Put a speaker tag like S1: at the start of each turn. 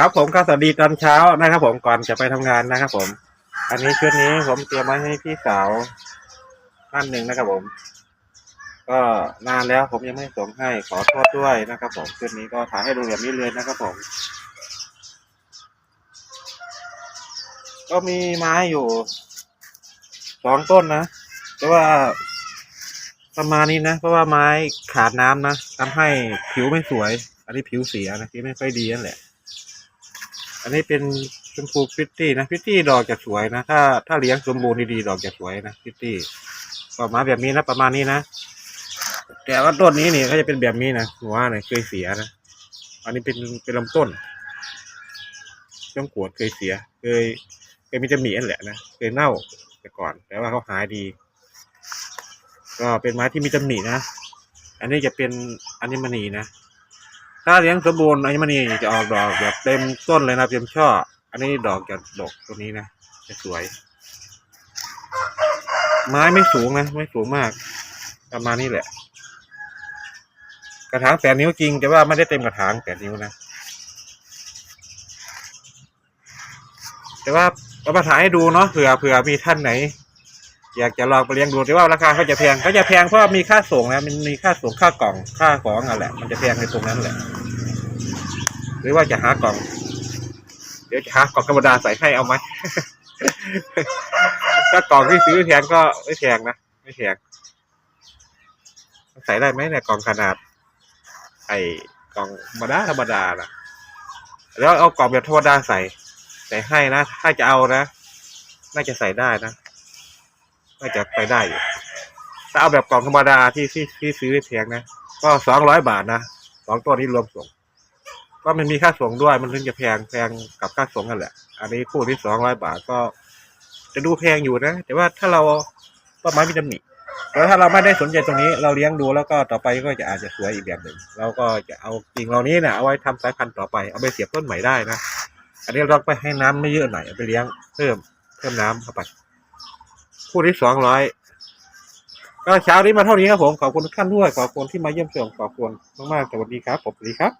S1: ครับผมก็สวัสดีตอนเช้านะครับผมก่อนจะไปทำงานนะครับผม อันนี้ชุดนี้ผมเตรียมไว้ให้พี่สาวท่านหนึ่งนะครับผม ก็นานแล้วผมยังไม่ส่งให้ขอโทษด้วยนะครับ ผมชุดนี้ก็ถ่ายให้ดูแบบนี้เลยนะครับผม ก็มีไม้อยู่สองต้นนะแต่ว่าประมาณนี้นะ เพราะว่าไม้ขาดน้ำนะทำให้ผิวไม่สวย อันนี้ผิวเสียนะที่ไม่ค่อยดีนั่นแหละ อันนี้เป็นชมพูพิตตี้นะพิตตี้ดอกจะสวยนะ ถ้าถ้าเลี้ยงสมบูรณ์ดีๆดอกจะสวยนะพิตตี้ก็มาแบบนี้นะประมาณนี้นะแต่ว่าต้นนี้นี่ก็จะเป็นแบบนี้นะหัวเนี่ยเคยเสียนะอันนี้เป็นเป็นลำต้นช่วงขวดเคยเสีย เคยเคยมีจะมีอันแหละนะเคยเน่าแต่ก่อน แต่ว่าเขาหายดี ก็เป็นไม้ที่มีตำหนินะ อันนี้จะเป็นอัญมณีนะ ถ้าเลี้ยงสมบูรณ์อัญมณีจะออกดอกแบบเต็มต้นเลยนะเต็มช่อ อันนี้ดอกจะดกตัวนี้นะจะสวย ไม้ไม่สูงนะไม่สูงมาก ประมาณนี้แหละ กระถางแปดนิ้วจริงแต่ว่าไม่ได้เต็มกระถางแปดนิ้วนะแต่ว่าเอามาถ่ายให้ดูเนาะเผื่อเผื่อมีท่านไหน อยากจะลองไปเลี้ยงดูแต่ว่าราคาเขาจะแพงเขาจะแพงเพราะว่ามีค่าส่งนะมันมีค่าส่งค่ากล่องค่าของอะแหละ มันจะแพงในตรงนั้นแหละ หรือว่าจะหากล่อง เดี๋ยวจะหากล่องธรรมดาใส่ให้เอาไหมถ้ากล่องที่ซื้อแพงก็ไม่แพงนะไม่แพงใส่ได้ไหมเนี่ยกล่องขนาด ไอ้กล่องธรรมดาธรรมดานะแล้วเอากล่องแบบธรรมดาใส่ ใส่ให้นะถ้าจะเอานะน่าจะใส่ได้นะ น่าจะไปได้อยู่ถ้าเอาแบบกล่องธรรมดาที่ที่ที่ซื้อแพงนะ ก็สองร้อยบาทนะสองตัวนี้รวมส่ง ก็มันมีค่าส่งด้วยมันถึงจะแพงแพงกับค่าส่งกันแหละ อันนี้คู่ที่สองร้อยบาทก็ จะดูแพงอยู่นะ แต่ว่าถ้าเราต้นไม้มีตำหนิแล้วถ้าเราไม่ได้สนใจตรงนี้ เราเลี้ยงดูแล้วก็ต่อไปก็จะอาจจะสวยอีกแบบหนึ่งเราก็จะเอากิ่งเหล่านี้เนี่ยเอาไว้ทำสายพันธุ์ต่อไปเอาไปเสียบต้นใหม่ได้นะ อันนี้เราไปให้น้ำไม่เยอะหน่อยเอาไปเลี้ยงเพิ่มเพิ่มน้ำเข้าไป คู่ที่สองร้อยก็เช้านี้มาเท่านี้ครับผม ขอบคุณทุกท่านด้วย ขอบคุณที่มาเยี่ยมชม ขอบคุณมากๆสวัสดีครับผมสวัสดีครับ